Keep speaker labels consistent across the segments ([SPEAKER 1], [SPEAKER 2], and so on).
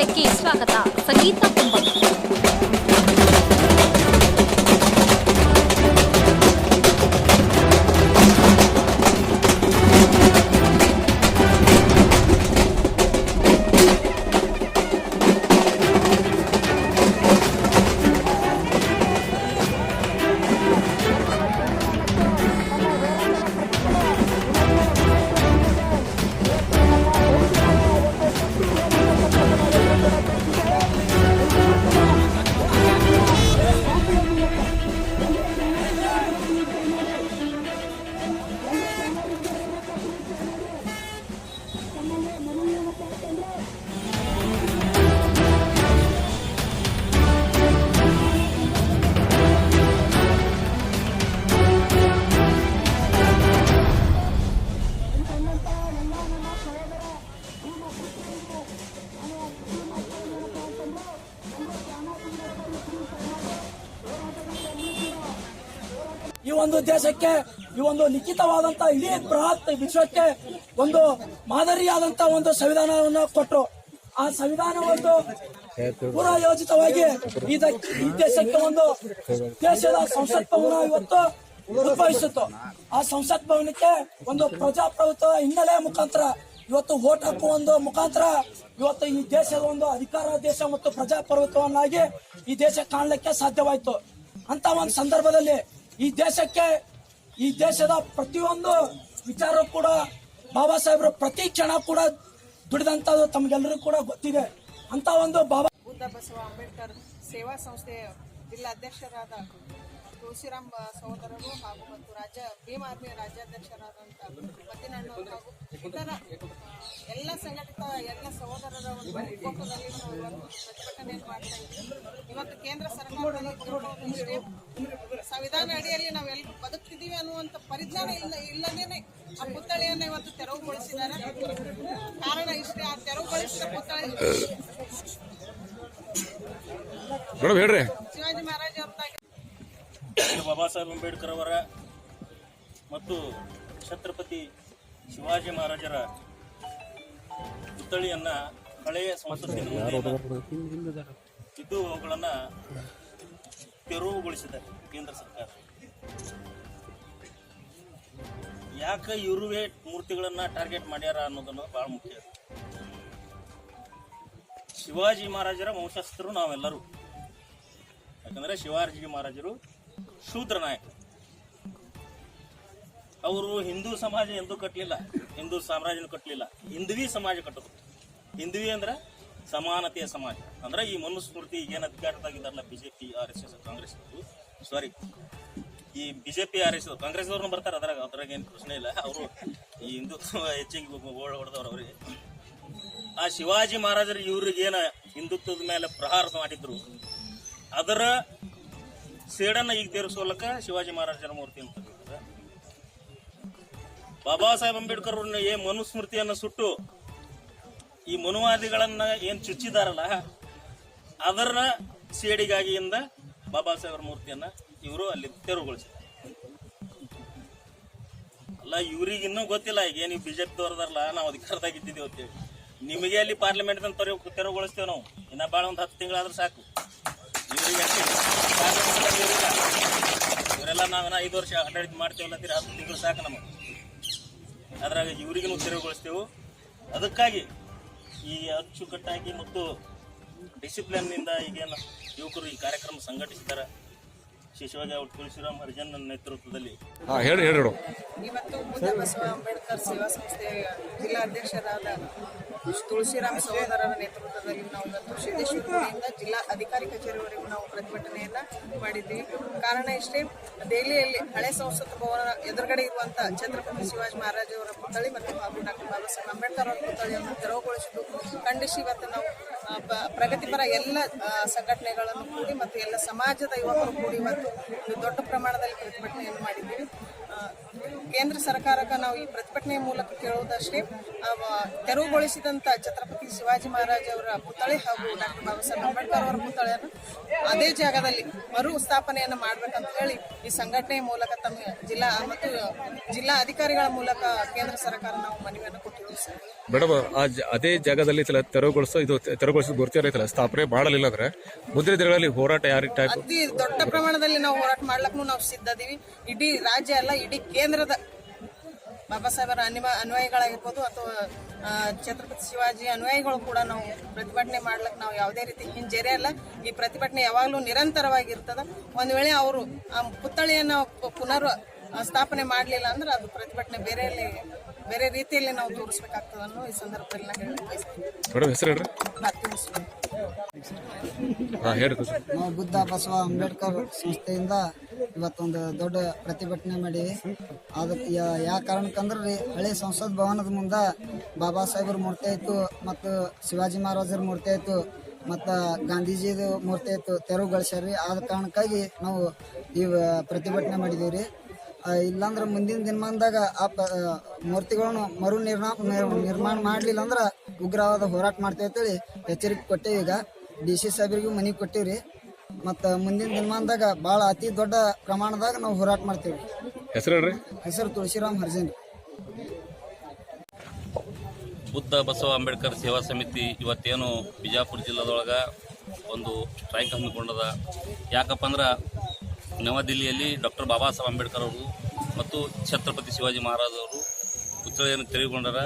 [SPEAKER 1] Techie ಸ್ವಾಗತ ಸಂಗೀತ ಕುಂಭ
[SPEAKER 2] ಈ ಒಂದು ದೇಶಕ್ಕೆ, ಈ ಒಂದು ಲಿಖಿತವಾದಂತ ಇಡೀ ಬೃಹತ್ ವಿಶ್ವಕ್ಕೆ ಒಂದು ಮಾದರಿಯಾದಂತ ಒಂದು ಸಂವಿಧಾನವನ್ನು ಕೊಟ್ಟರು ಆ ಸಂವಿಧಾನ ಒಂದು ಪೂರ್ವಯೋಜಿತವಾಗಿ ಈ ದೇಶಕ್ಕೆ ಒಂದು ದೇಶದ ಸಂಸತ್ ಭವನ ಇವತ್ತು ಉದ್ಭವಿಸಿತ್ತು ಆ ಸಂಸತ್ ಭವನಕ್ಕೆ ಒಂದು ಪ್ರಜಾಪ್ರಭುತ್ವ ಹಿನ್ನೆಲೆ ಮುಖಾಂತರ, ಇವತ್ತು ವೋಟ್ ಹಾಕುವ ಒಂದು ಮುಖಾಂತರ, ಇವತ್ತು ಈ ದೇಶದ ಒಂದು ಅಧಿಕಾರ ದೇಶ ಮತ್ತು ಪ್ರಜಾಪ್ರಭುತ್ವವನ್ನಾಗಿ ಈ ದೇಶ ಕಾಣಲಿಕ್ಕೆ ಸಾಧ್ಯವಾಯಿತು. ಅಂತ ಒಂದು ಸಂದರ್ಭದಲ್ಲಿ ಈ ದೇಶಕ್ಕೆ, ಈ ದೇಶದ ಪ್ರತಿಯೊಂದು ವಿಚಾರ ಕೂಡ ಬಾಬಾ ಸಾಹೇಬರು ಪ್ರತಿ ಕ್ಷಣ ಕೂಡ ದುಡಿದಂತದ್ದು ತಮ್ಗೆಲ್ಲರಿಗೂ ಕೂಡ ಗೊತ್ತಿದೆ. ಅಂತ ಒಂದು ಬಾಬಾ
[SPEAKER 3] ಬುದ್ಧ ಬಸವ ಅಂಬೇಡ್ಕರ್ ಸೇವಾ ಸಂಸ್ಥೆಯ ಜಿಲ್ಲಾಧ್ಯಕ್ಷರಾದ ತುಳಸಿರಾಮ್ ಸಹೋದರರು ಹಾಗೂ ಮತ್ತು ರಾಜ್ಯ ಭೀಮ್ ಆರ್ಮಿಯ ರಾಜ್ಯಾಧ್ಯಕ್ಷರಾದಂಥ ಮತ್ತಿನಣ್ಣವರು ಹಾಗೂ ಇತರ ಎಲ್ಲ ಸಂಘಟಿತ ಎಲ್ಲ ಸಹೋದರರ ಒಂದು ಒಕ್ಕೂಟದಲ್ಲಿ ನಾವು ಮಾಡ್ತಾ ಇದ್ದೀವಿ ಇವತ್ತು ಕೇಂದ್ರ ತಿಳ್ಕೊಳ್ಳೋದಿಷ್ಟೇ ಸಂವಿಧಾನ ಅಡಿಯಲ್ಲಿ ನಾವೆಲ್ಲರೂ ಬದುಕ್ತಿದ್ದೀವಿ ಅನ್ನುವಂಥ ಪರಿಜ್ಞಾನ ಇಲ್ಲ, ಇಲ್ಲದೇನೆ ಆ ಪುತ್ಥಳಿಯನ್ನು ಇವತ್ತು ತೆರವುಗೊಳಿಸಿದ್ದಾರೆ. ಕಾರಣ ಇಷ್ಟೇ, ಆ ತೆರವುಗೊಳಿಸಿದ ಪುತ್ಥಳಿ
[SPEAKER 4] ಹೇಳ್ರಿ.
[SPEAKER 5] ಬಾಬಾ ಸಾಹೇಬ್ ಅಂಬೇಡ್ಕರ್ ಅವರ ಮತ್ತು ಛತ್ರಪತಿ ಶಿವಾಜಿ ಮಹಾರಾಜರ ಪುತ್ಥಳಿಯನ್ನ ಹಳೆಯ ಸಂಸತ್ತಿನಿಂದ ಇದ್ದು ಅವುಗಳನ್ನ ತೆರವುಗೊಳಿಸಿದೆ ಕೇಂದ್ರ ಸರ್ಕಾರ. ಯಾಕೆ ಇರುವೆ ಮೂರ್ತಿಗಳನ್ನ ಟಾರ್ಗೆಟ್ ಮಾಡ್ಯಾರ ಅನ್ನೋದನ್ನು ಬಹಳ ಮುಖ್ಯ. ಶಿವಾಜಿ ಮಹಾರಾಜರ ವಂಶಸ್ಥರು ನಾವೆಲ್ಲರೂ. ಯಾಕಂದ್ರೆ ಶಿವಾಜಿ ಮಹಾರಾಜರು ಶೂದ್ರ ನಾಯಕ. ಅವರು ಹಿಂದೂ ಸಮಾಜ ಎಂದೂ ಕಟ್ಟಲಿಲ್ಲ ಹಿಂದೂ ಸಾಮ್ರಾಜ್ಯ ಕಟ್ಟಲಿಲ್ಲ ಹಿಂದುವಿ ಸಮಾಜ ಕಟ್ಟೋದು ಹಿಂದುವಿ ಅಂದ್ರೆ ಸಮಾನತೆಯ ಸಮಾಜ. ಅಂದ್ರೆ ಈ ಮನುಸ್ಮೃತಿ ಏನು ಅಧಿಕಾರದಾಗಿದ್ದಾರಲ್ಲ BJP, R S S, Congress sorry ಈ ಬಿಜೆಪಿ, ಆರ್ ಎಸ್ ಕಾಂಗ್ರೆಸ್ ಅವ್ರನ್ನ ಬರ್ತಾರೆ ಅದ್ರಾಗ. ಅದ್ರಾಗ ಏನು ಪ್ರಶ್ನೆ ಇಲ್ಲ. ಅವರು ಈ ಹಿಂದುತ್ವ ಹೆಚ್ಚಿಗೆ ಹೊಡೆದವ್ರು ಅವ್ರಿಗೆ. ಆ ಶಿವಾಜಿ ಮಹಾರಾಜರು ಇವ್ರಿಗೇನ ಹಿಂದುತ್ವದ ಮೇಲೆ ಪ್ರಹಾರ ಮಾಡಿದ್ರು. ಅದರ ಸೇಡನ್ನ ಈಗ ತೀರಿಸೋಲಕ್ಕ ಶಿವಾಜಿ ಮಹಾರಾಜರ ಮೂರ್ತಿ ಅಂತ. ಬಾಬಾ ಸಾಹೇಬ್ ಅಂಬೇಡ್ಕರ್ ಅವ್ರನ್ನ ಏ ಮನುಸ್ಮೃತಿಯನ್ನ ಸುಟ್ಟು ಈ ಮನುವಾದಿಗಳನ್ನ ಏನ್ ಚುಚ್ಚಿದಾರಲ್ಲ ಅದರ ಸೇಡಿಗಾಗಿಯಿಂದ ಬಾಬಾ ಸಾಹೇಬರ ಮೂರ್ತಿಯನ್ನ ಇವರು ಅಲ್ಲಿ ತೆರವುಗೊಳಿಸಿದ್ದಾರೆ. ಅಲ್ಲ, ಇವ್ರಿಗೆ ಇನ್ನೂ ಗೊತ್ತಿಲ್ಲ, ಈಗ ಏನು ಬಿಜೆಪಿ ತೋರದಾರಲ್ಲ ನಾವು ಅಧಿಕಾರದಾಗ ಇದ್ದಿದ್ದೇವೆ ಅಂತೇಳಿ. ನಿಮಗೆ ಅಲ್ಲಿ ಪಾರ್ಲಿಮೆಂಟ್ ತೆರವು ತೆರವುಗೊಳಿಸ್ತೇವೆ ನಾವು. ಇನ್ನ ಬಾಳ ಒಂದು ಹತ್ತು ತಿಂಗಳಾದ್ರೂ ಸಾಕು ಇವ್ರಿಗೆ ಅಷ್ಟೇ parliament ಅಲ್ಲಿ ಇವ್ರಿಲ್ಲ. ನಾವೇನ ಐದು ವರ್ಷ ಆಡಳಿತ ಮಾಡ್ತೇವಲ್ಲ ಅಂತೀರಿ? ಹತ್ತು ತಿಂಗಳು ಸಾಕು ನಮಗೆ. ಅದ್ರಾಗ ಇವ್ರಿಗೂ ತೆರವುಗೊಳಿಸ್ತೇವೆ ಅದಕ್ಕಾಗಿ ಈ ಅಚ್ಚುಕಟ್ಟಾಗಿ ಮತ್ತು ಡಿಸಿಪ್ಲಿನ್ನಿಂದ ಈಗೇನು ಯುವಕರು ಈ ಕಾರ್ಯಕ್ರಮ ಸಂಘಟಿಸಿದ್ದಾರೆ. ಶಿಶುವಾಗಿ ಅವ್ರು ತುಳಸಿರಾಮ್ ಹರಿಜನ್ ನೇತೃತ್ವದಲ್ಲಿ.
[SPEAKER 4] ಹಾ ಹೇಳಿ ಹೇಳಿ
[SPEAKER 3] ಇವತ್ತು ಬಸವ ಅಂಬೇಡ್ಕರ್ ಸೇವಾ ಸಂಸ್ಥೆ ಜಿಲ್ಲಾಧ್ಯಕ್ಷರಾದ ತುಳಸಿರಾಮ್ ಸಹೋದರರ ನೇತೃತ್ವದಲ್ಲಿ ನಾವು ಇವತ್ತು ಸಿದ್ದೇಶ್ವರದಿಂದ ಜಿಲ್ಲಾ ಅಧಿಕಾರಿ ಕಚೇರಿವರೆಗೂ ನಾವು ಪ್ರತಿಭಟನೆಯನ್ನ ಮಾಡಿದ್ದೀವಿ ಕಾರಣ ಇಷ್ಟೇ, ದೆಹಲಿಯಲ್ಲಿ ಹಳೆ ಸಂಸತ್ ಭವನ ಎದುರುಗಡೆ ಇರುವಂತ ಛತ್ರಪತಿ ಶಿವಾಜಿ ಮಹಾರಾಜ್ ಅವರ ಪುತ್ಥಳಿ ಮತ್ತು ಹಾಗೂ ಡಾಕ್ಟರ್ ಬಾಬಾ ಸಾಹೇಬ್ ಅಂಬೇಡ್ಕರ್ ಅವರ ಪುತ್ಥಳಿಯನ್ನು ತೆರವುಗೊಳಿಸಿದ್ದು ಖಂಡಿಸಿ ಇವತ್ತು ನಾವು ಪ್ರಗತಿಪರ ಎಲ್ಲ ಸಂಘಟನೆಗಳನ್ನು ಕೂಡಿ ಮತ್ತು ಎಲ್ಲ ಸಮಾಜದ ಯುವಕರು ಕೂಡಿ ಮತ್ತು ಒಂದು ದೊಡ್ಡ ಪ್ರಮಾಣದಲ್ಲಿ ಪ್ರತಿಭಟನೆಯನ್ನು ಮಾಡಿದ್ದೀವಿ. ಕೇಂದ್ರ ಸರ್ಕಾರಕ್ಕೆ ನಾವು ಈ ಪ್ರತಿಭಟನೆ ಮೂಲಕ ಕೇಳುವುದಷ್ಟೇ ತೆರವುಗೊಳಿಸಿದಂಥ ಛತ್ರಪತಿ ಶಿವಾಜಿ ಮಹಾರಾಜ್ ಅವರ ಪುತ್ಥಳಿ ಹಾಗೂ ಡಾಕ್ಟರ್ ಬಾಬಾ ಸಾಹೇಬ್ ಅಂಬೇಡ್ಕರ್ ಅವರ ಪುತ್ಥಳಿಯನ್ನು ಅದೇ ಜಾಗದಲ್ಲಿ ಮರು ಸ್ಥಾಪನೆಯನ್ನು ಮಾಡಬೇಕಂತ ಹೇಳಿ ಈ ಸಂಘಟನೆ ಮೂಲಕ ತಮ್ಮ ಜಿಲ್ಲಾ ಮತ್ತು ಜಿಲ್ಲಾ ಅಧಿಕಾರಿಗಳ ಮೂಲಕ ಕೇಂದ್ರ ಸರ್ಕಾರ ನಾವು ಮನವಿಯನ್ನು ಕೊಟ್ಟಿದ್ದೀವಿ ಸರ್.
[SPEAKER 4] ಮೇಡಮ್ ಅದೇ ಜಾಗದಲ್ಲಿ ತೆರವುಗೊಳಿಸೋ, ಇದು ತೆರವುಗೊಳಿಸೋ ಗುರುತಿ ಗೊತ್ತಿರೈತಲ್ಲ ಸ್ಥಾಪನೆ ಮಾಡಲಿಲ್ಲ ಅಂದ್ರೆ ಮುಂದಿನ ದಿನಗಳಲ್ಲಿ ಹೋರಾಟ ಯಾರಿಗೆ ಟೈಪ್
[SPEAKER 3] ಅತಿ ದೊಡ್ಡ ಪ್ರಮಾಣದಲ್ಲಿ ನಾವು ಹೋರಾಟ ಮಾಡ್ಲಕ್ಕೂ ನಾವು ಸಿದ್ಧದೀವಿ. ಇಡೀ ರಾಜ್ಯ ಅಲ್ಲ, ಇಡೀ ಕೇಂದ್ರದ ಬಾಬಾ ಸಾಹೇಬರ ಅನಿಮ ಅನ್ವಯಿಗಳಾಗಿರ್ಬೋದು ಅಥವಾ ಛತ್ರಪತಿ ಶಿವಾಜಿ ಅನ್ವಯಿಗಳು ಕೂಡ ನಾವು ಪ್ರತಿಭಟನೆ ಮಾಡ್ಲಕ್ಕೆ ನಾವು ಯಾವುದೇ ರೀತಿ ಹಿಂಜರಿಯಲ್ಲ ಈ ಪ್ರತಿಭಟನೆ ಯಾವಾಗಲೂ ನಿರಂತರವಾಗಿರ್ತದೆ. ಒಂದು ವೇಳೆ ಅವರು ಆ ಪುತ್ಥಳಿಯನ್ನು ಪುನರ್ ಸ್ಥಾಪನೆ ಮಾಡಲಿಲ್ಲ ಅಂದ್ರೆ ಅದು ಪ್ರತಿಭಟನೆ ಬೇರೆಯಲ್ಲಿ ಬೇರೆ ರೀತಿಯಲ್ಲಿ ನಾವು ತೋರಿಸ್ಬೇಕಾಗ್ತದೆ ಅನ್ನೋ ಈ ಸಂದರ್ಭದಲ್ಲಿ ನಾನು ಹೇಳಕ್ ಬಯಸ್ತೀನಿ.
[SPEAKER 1] ನಾವು ಬುದ್ಧ ಬಸವ ಅಂಬೇಡ್ಕರ್ ಸಂಸ್ಥೆಯಿಂದ ಇವತ್ತೊಂದು ದೊಡ್ಡ ಪ್ರತಿಭಟನೆ ಮಾಡಿ ಅದಕ್ಕೆ ಯಾವ ಕಾರಣಕ್ಕಂದ್ರೆ ರೀ ಹಳೆ ಸಂಸತ್ ಭವನದ ಮುಂದೆ ಬಾಬಾ ಸಾಹೇಬ್ರ ಮೂರ್ತಿ ಆಯಿತು ಮತ್ತು ಶಿವಾಜಿ ಮಹಾರಾಜರ ಮೂರ್ತಿ ಆಯಿತು ಮತ್ತು ಗಾಂಧೀಜಿದು ಮೂರ್ತಿ ಆಯಿತು ತೆರವುಗೊಳಿಸ್ಯಾರ ರೀ. ಆದ ಕಾರಣಕ್ಕಾಗಿ ನಾವು ಈ ಪ್ರತಿಭಟನೆ ಮಾಡಿದ್ದೀವಿ ರೀ. ಇಲ್ಲಾಂದ್ರೆ ಮುಂದಿನ ದಿನಮಾನದಾಗ ಆ ಪ ಮೂರ್ತಿಗಳನ್ನು ಮರು ನಿರ್ಮಾ ನಿರ್- ನಿರ್ಮಾಣ ಮಾಡಲಿಲ್ಲ ಅಂದ್ರೆ ಉಗ್ರವಾದ ಹೋರಾಟ ಮಾಡ್ತೇವೆ ಅಂತೇಳಿ ಎಚ್ಚರಿಕೆ ಕೊಟ್ಟೇವಿ ಈಗ. ಡಿ ಸಿ ಸಾಹೇಬ್ರಿಗೂ ಮನವಿ ಕೊಟ್ಟೇವ್ರಿ. ಮತ್ತು ಮುಂದಿನ ದಿನಮಾನದಾಗ ಭಾಳ ಅತಿ ದೊಡ್ಡ ಪ್ರಮಾಣದಾಗ ನಾವು ಹೋರಾಟ ಮಾಡ್ತೇವೆ.
[SPEAKER 4] ಹೆಸರು ಹೇಳ್ರಿ.
[SPEAKER 1] ಹೆಸರು ತುಳಸಿರಾಮ್ ಹರ್ಜನ್.
[SPEAKER 6] ಬುದ್ಧ ಬಸವ ಅಂಬೇಡ್ಕರ್ ಸೇವಾ ಸಮಿತಿ ಇವತ್ತೇನು ಬಿಜಾಪುರ ಜಿಲ್ಲಾದೊಳಗೆ ಒಂದು ಸ್ಟ್ರೈಕ್ ಹಮ್ಮಿಕೊಂಡದ. ಯಾಕಪ್ಪ ಅಂದ್ರೆ ನವದೆಹಲಿಯಲ್ಲಿ ಡಾಕ್ಟರ್ ಬಾಬಾ ಸಾಹೇಬ್ ಅಂಬೇಡ್ಕರ್ ಅವರು ಮತ್ತು ಛತ್ರಪತಿ ಶಿವಾಜಿ ಮಹಾರಾಜ್ ಅವರು ಪುತ್ಥಳಿಯನ್ನು ತೆರವುಗೊಂಡರ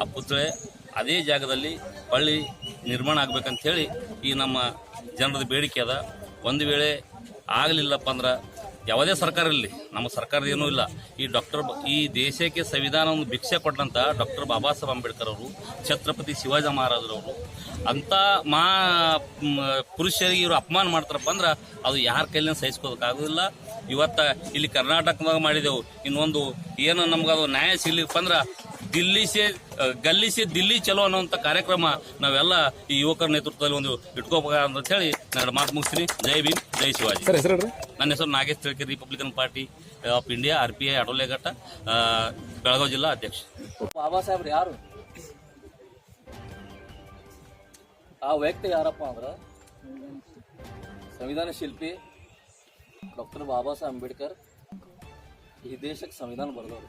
[SPEAKER 6] ಆ ಪುತ್ಳೆ ಅದೇ ಜಾಗದಲ್ಲಿ ಹಳ್ಳಿ ನಿರ್ಮಾಣ ಆಗ್ಬೇಕಂತ ಹೇಳಿ ಈ ನಮ್ಮ ಜನರದ ಬೇಡಿಕೆ ಅದ. ಒಂದು ವೇಳೆ ಆಗಲಿಲ್ಲಪ್ಪ ಅಂದ್ರೆ ಯಾವುದೇ ಸರ್ಕಾರ ಇರಲಿ, ನಮ್ಮ ಸರ್ಕಾರದ ಏನೂ ಇಲ್ಲ. ಈ ಡಾಕ್ಟರ್ ಈ ದೇಶಕ್ಕೆ ಸಂವಿಧಾನವನ್ನು ಭಿಕ್ಷೆ ಕೊಟ್ಟಂಥ ಡಾಕ್ಟರ್ ಬಾಬಾ ಸಾಹೇಬ್ ಅಂಬೇಡ್ಕರ್ ಅವರು, ಛತ್ರಪತಿ ಶಿವಾಜಿ ಮಹಾರಾಜರವರು ಅಂಥ ಮಾ ಪುರುಷರಿಗೆ ಇವರು ಅಪಮಾನ ಮಾಡ್ತಾರಪ್ಪ ಅಂದ್ರೆ ಅದು ಯಾರ ಕೈಲಿನ ಸಹಿಸ್ಕೋದಕ್ಕಾಗೋದಿಲ್ಲ ಇವತ್ತ ಇಲ್ಲಿ ಕರ್ನಾಟಕದಾಗ ಮಾಡಿದೆವು, ಇನ್ನೊಂದು ಏನು ನಮ್ಗೆ ಅದು ನ್ಯಾಯ ಸಿಗ್ಲಿಕ್ಕೆ ಸೇ ದಿಲ್ಲಿಸೆ ಗಲ್ಲಿಸಿ ದಿಲ್ಲಿ ಚಲೋ ಅನ್ನೋಂಥ ಕಾರ್ಯಕ್ರಮ ನಾವೆಲ್ಲ ಈ ಯುವಕರ ನೇತೃತ್ವದಲ್ಲಿ ಒಂದು ಇಟ್ಕೋಬೇಕು ಅಂತ ಹೇಳಿ ನಾನು ಮಾತು ಮುಗಿಸ್ತೀನಿ. ಜೈ ಭೀಮ್ ಜೈ ಶಿವಾಜಿ.
[SPEAKER 4] ಸರ್ ಹೆಸರು
[SPEAKER 6] ನನ್ನ ಹೆಸರು Nagesh Tilki Republican Party of India R P I ಅಡೋಲೆಘಟ್ಟ Belagavi ಜಿಲ್ಲಾ ಅಧ್ಯಕ್ಷ.
[SPEAKER 7] ಬಾಬಾ ಸಾಹೇಬ್ರು ಯಾರು? ಆ ವ್ಯಕ್ತಿ ಯಾರಪ್ಪ ಅಂದ್ರೆ ಸಂವಿಧಾನ ಶಿಲ್ಪಿ ಡಾಕ್ಟರ್ ಬಾಬಾ ಸಾಹೇಬ್ ಅಂಬೇಡ್ಕರ್ ಈ ದೇಶಕ್ಕೆ ಸಂವಿಧಾನ ಬರೆದವರು.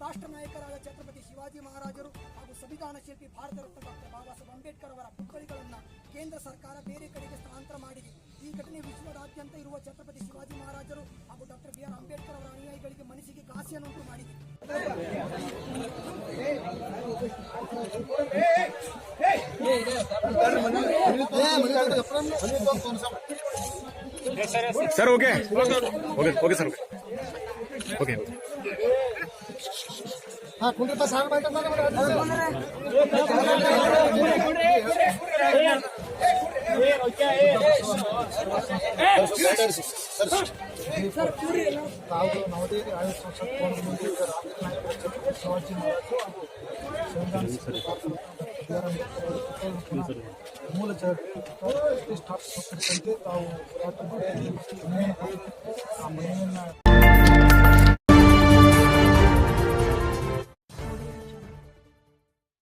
[SPEAKER 2] ರಾಷ್ಟ್ರ ನಾಯಕರಾದ ಛತ್ರಪತಿ ಶಿವಾಜಿ ಮಹಾರಾಜರು ಹಾಗೂ ಸಂವಿಧಾನ ಶಿಲ್ಪಿ ಭಾರತ ರತ್ನ ಡಾಕ್ಟರ್ ಬಾಬಾ ಸಾಹೇಬ್ ಅಂಬೇಡ್ಕರ್ ಅವರ ಪುತ್ಥಳಿಗಳನ್ನು ಕೇಂದ್ರ ಸರ್ಕಾರ ಬೇರೆ ಕಡೆಗೆ ಸ್ಥಳಾಂತರ ಮಾಡಿದೆ. ಈ ಘಟನೆ ವಿಶ್ವದಾದ್ಯಂತ ಇರುವ ಛತ್ರಪತಿ ಶಿವಾಜಿ ಮಹಾರಾಜರು ಹಾಗೂ ಡಾಕ್ಟರ್ ಬಿ ಆರ್ ಅಂಬೇಡ್ಕರ್ ಅವರ ಅನುಯಾಯಿಗಳಿಗೆ ಮನಸ್ಸಿಗೆ ಘಾಸಿಯನ್ನುಂಟು ಮಾಡಿದೆ.
[SPEAKER 4] Sir okay okay okay sir okay okay
[SPEAKER 8] ತಾವು ನವದೆಹಲಿ ಆಯುಧ ಸಂಸತ್ ಭವನದ ಮುಂದೆ ಈಗ ರಾಷ್ಟ್ರ ನಾಯಕರ ಛತ್ರಪತಿ ಶಿವಾಜಿ ಮಹಾರಾಜರು ಹಾಗೂ ಸಂವಿಧಾನ ಶಿಲ್ಪಿ ಭಾರತ ರತ್ನ ಬಿ ಆರ್ ಅಂಬೇಡ್ಕರ್ ಅವರ ಪುತ್ಥಳಿಯನ್ನು ಪುನಃ ಮೂಲ ಜಾಗಕ್ಕೆ ಪ್ರತಿಷ್ಠಾಪಿಸುವ ಕುರಿತಂತೆ ತಾವು ಹೋರಾಟ ಮಾಡಿ ಆ ಮನವಿಯನ್ನು